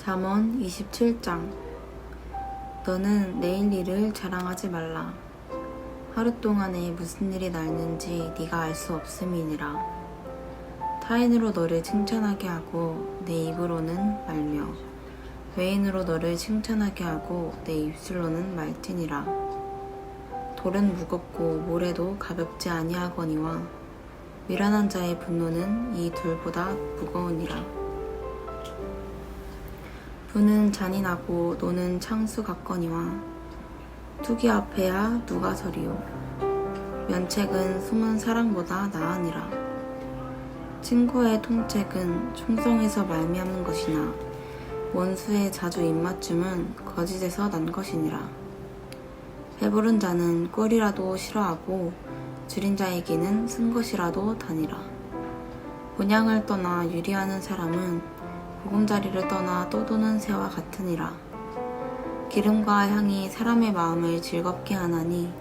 잠언 27장. 너는 내일 일을 자랑하지 말라. 하루 동안에 무슨 일이 날는지 네가 알 수 없음이니라. 타인으로 너를 칭찬하게 하고 내 입으로는 말며 외인으로 너를 칭찬하게 하고 내 입술로는 말티니라. 돌은 무겁고 모래도 가볍지 아니하거니와 미련한 자의 분노는 이 둘보다 무거우니라 부는 잔인하고 노는 창수 같거니와 투기 앞에야 누가 서리요? 면책은 숨은 사랑보다 나으니라. 친구의 통책은 충성에서 말미암는 것이나 원수의 자주 입맞춤은 거짓에서 난 것이니라. 배부른 자는 꿀이라도 싫어하고 줄인 자에게는 쓴 것이라도 다니라. 본향을 떠나 유리하는 사람은 보금자리를 떠나 떠도는 새와 같으니라. 기름과 향이 사람의 마음을 즐겁게 하나니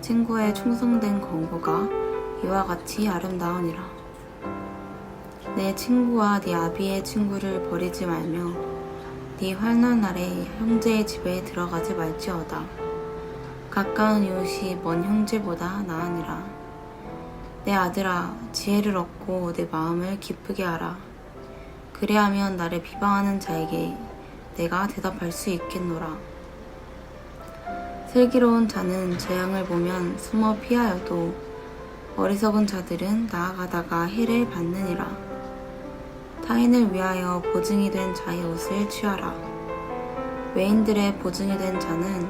친구의 충성된 권고가 이와 같이 아름다우니라. 내 친구와 네 아비의 친구를 버리지 말며 네 환난 날에 형제의 집에 들어가지 말지어다. 가까운 이웃이 먼 형제보다 나으니라. 내 아들아 지혜를 얻고 내 마음을 기쁘게 하라. 그래야면 나를 비방하는 자에게 내가 대답할 수 있겠노라. 슬기로운 자는 재앙을 보면 숨어 피하여도 어리석은 자들은 나아가다가 해를 받느니라. 타인을 위하여 보증이 된 자의 옷을 취하라. 외인들의 보증이 된 자는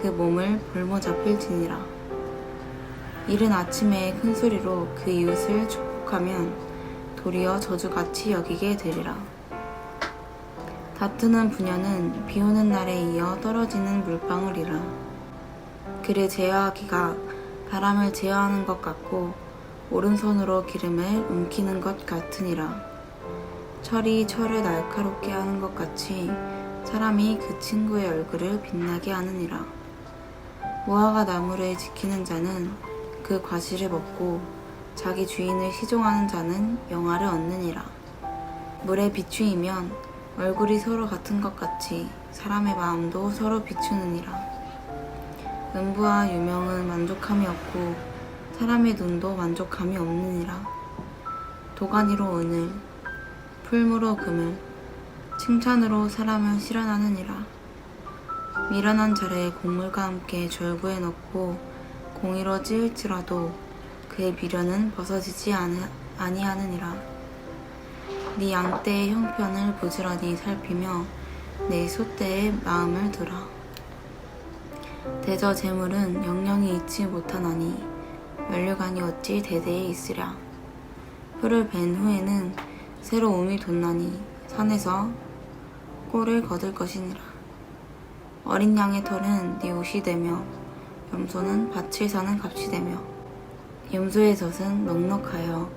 그 몸을 볼모 잡힐 지니라. 이른 아침에 큰 소리로 그 이웃을 축복하면 도리어 저주같이 여기게 되리라. 다투는 부녀는 비 오는 날에 이어 떨어지는 물방울이라. 그를 제어하기가 바람을 제어하는 것 같고 오른손으로 기름을 움키는 것 같으니라. 철이 철을 날카롭게 하는 것 같이 사람이 그 친구의 얼굴을 빛나게 하느니라. 무화과 나무를 지키는 자는 그 과실을 먹고 자기 주인을 시종하는 자는 영화를 얻느니라. 물에 비추이면 얼굴이 서로 같은 것 같이 사람의 마음도 서로 비추느니라. 은부와 유명은 만족함이 없고 사람의 눈도 만족함이 없느니라. 도가니로 은을, 풀무로 금을, 칭찬으로 사람을 실현하느니라. 미련한 자를 곡물과 함께 절구에 넣고 공의로 찌을지라도 그의 미련은 벗어지지 아니, 아니하느니라. 네 양떼의 형편을 부지런히 살피며 내 소떼의 마음을 들어. 대저 재물은 영영이 잊지 못하나니 면류관이 어찌 대대에 있으랴. 풀을 벤 후에는 새로 움이 돋나니 산에서 꼴을 거둘 것이니라. 어린 양의 털은 네 옷이 되며 염소는 밭을 사는 값이 되며 염소의 젖은 넉넉하여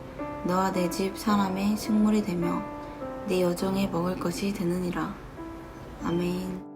너와 내 집 사람의 식물이 되며 네 여종의 먹을 것이 되느니라. 아멘.